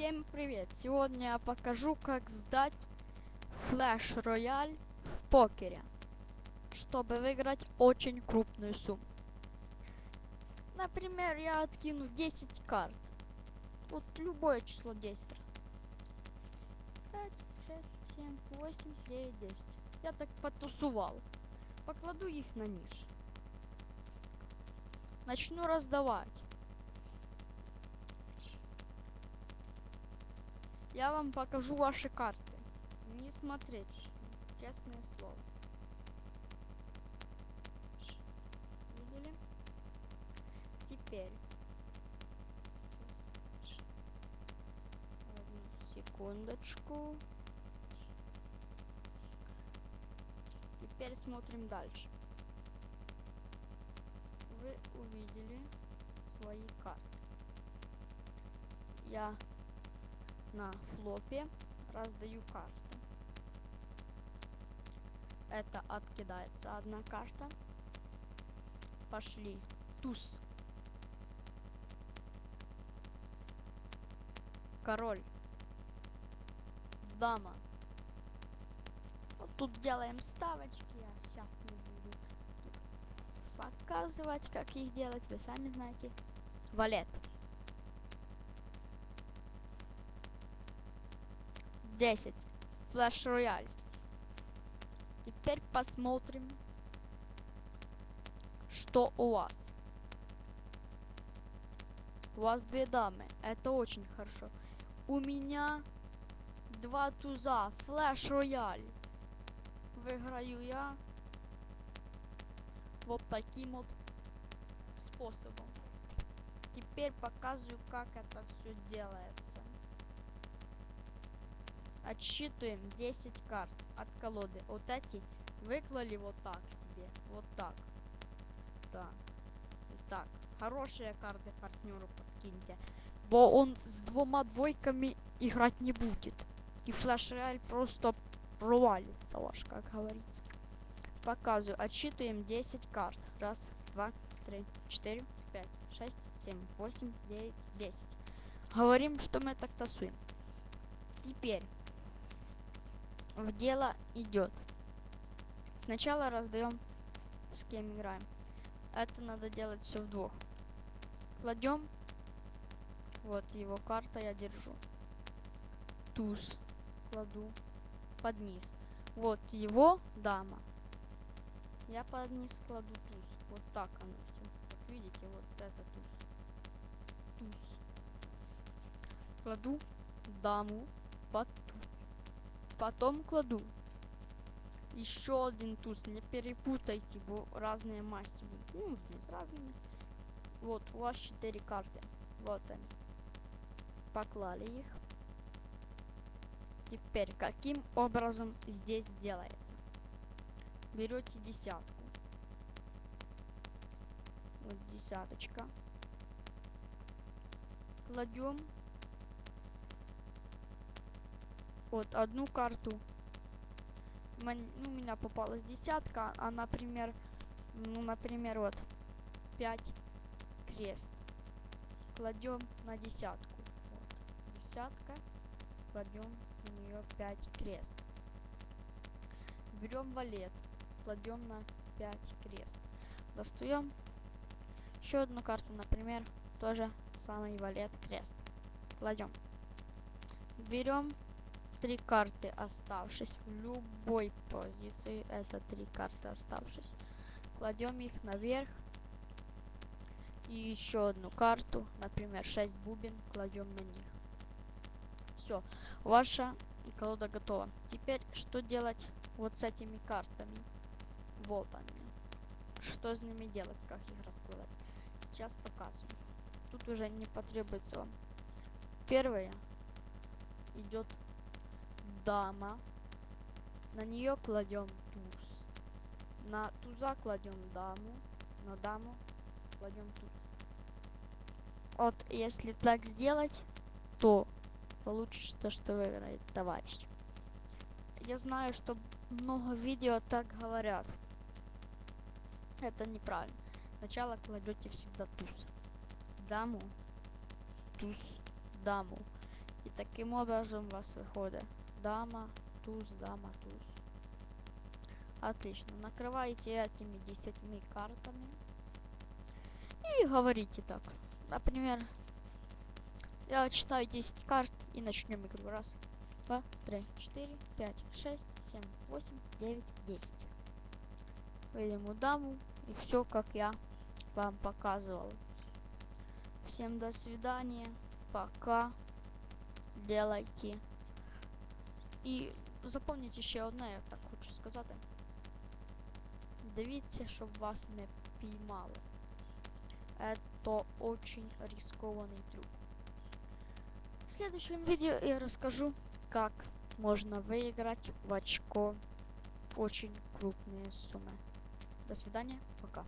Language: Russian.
Всем привет! Сегодня я покажу, как сдать флеш рояль в покере, чтобы выиграть очень крупную сумму. Например, я откину 10 карт. Вот любое число 10 раз. 5, 6, 7, 8, 9, 10. Я так потусувал. Покладу их на низ. Начну раздавать. Я вам покажу ваши карты. Не смотреть, честное слово. Видели? Теперь. Одну секундочку. Теперь смотрим дальше. Вы увидели свои карты. Я на флопе раздаю карты. Это откидается одна карта. Пошли. Туз. Король. Дама. Вот тут делаем ставочки. Я сейчас не буду показывать, как их делать. Вы сами знаете. Валет. 10. Флэш Рояль. Теперь посмотрим, что у вас. У вас две дамы. Это очень хорошо. У меня два туза. Флэш Рояль. Выиграю я вот таким вот способом. Теперь показываю, как это все делается. Отсчитываем 10 карт от колоды. Вот эти выклали вот так себе. Вот так. И так. Хорошие карты партнеру подкиньте. Бо он с двумя двойками играть не будет. И флеш рояль просто провалится ваш, как говорится. Показываю. Отсчитываем 10 карт. Раз, два, три, четыре, пять, шесть, семь, восемь, девять, десять. Говорим, что мы так тасуем. Теперь в дело идет. Сначала раздаем, с кем играем. Это надо делать все вдвох. Кладем. Вот его карта я держу. Туз кладу под низ. Вот его дама. Я под низ кладу туз. Вот так оно все. Вот видите, вот это туз. Туз. Кладу даму под. Потом кладу еще один туз. Не перепутайте, бо разные масти будут. Ну, не с разными. Вот, у вас четыре карты. Вот они. Поклали их. Теперь, каким образом здесь делается? Берете десятку. Вот десяточка. Кладем вот одну карту. Ну, у меня попалась десятка, а, например, ну, например, вот 5 крест. Кладем на десятку. Вот. Десятка. Кладем на нее 5 крест. Берем валет. Кладем на 5 крест. Достаем еще одну карту, например, тоже самый валет крест. Кладем. Берем три карты оставшись в любой позиции. Это три карты оставшись. Кладем их наверх. И еще одну карту, например, 6 бубен, кладем на них. Все, ваша колода готова. Теперь что делать вот с этими картами? Вот они. Что с ними делать, как их раскладывать? Сейчас показываю. Тут уже не потребуется вам. Первое идет дама. На нее кладем туз. На туза кладем даму. На даму кладем туз. Вот если так сделать, то получится, что выиграет товарищ. Я знаю, что много видео так говорят. Это неправильно. Сначала кладете всегда туз. Даму, туз, даму. И таким образом у вас выходит дама, туз, дама, туз. Отлично. Накрываете этими 10 картами. И говорите так. Например, я читаю 10 карт и начнем игру. Раз, два, три, четыре, пять, шесть, семь, восемь, девять, десять. Выйдем даму и все, как я вам показывал. Всем до свидания. Пока. Делайте І запам'ятайте ще одне, я так хочу сказати. Дивіться, щоб вас не піймали. Это очень рискованный трюк. В следующем видео я расскажу, как можно выиграть в очко очень крупные суммы. До свидания, пока.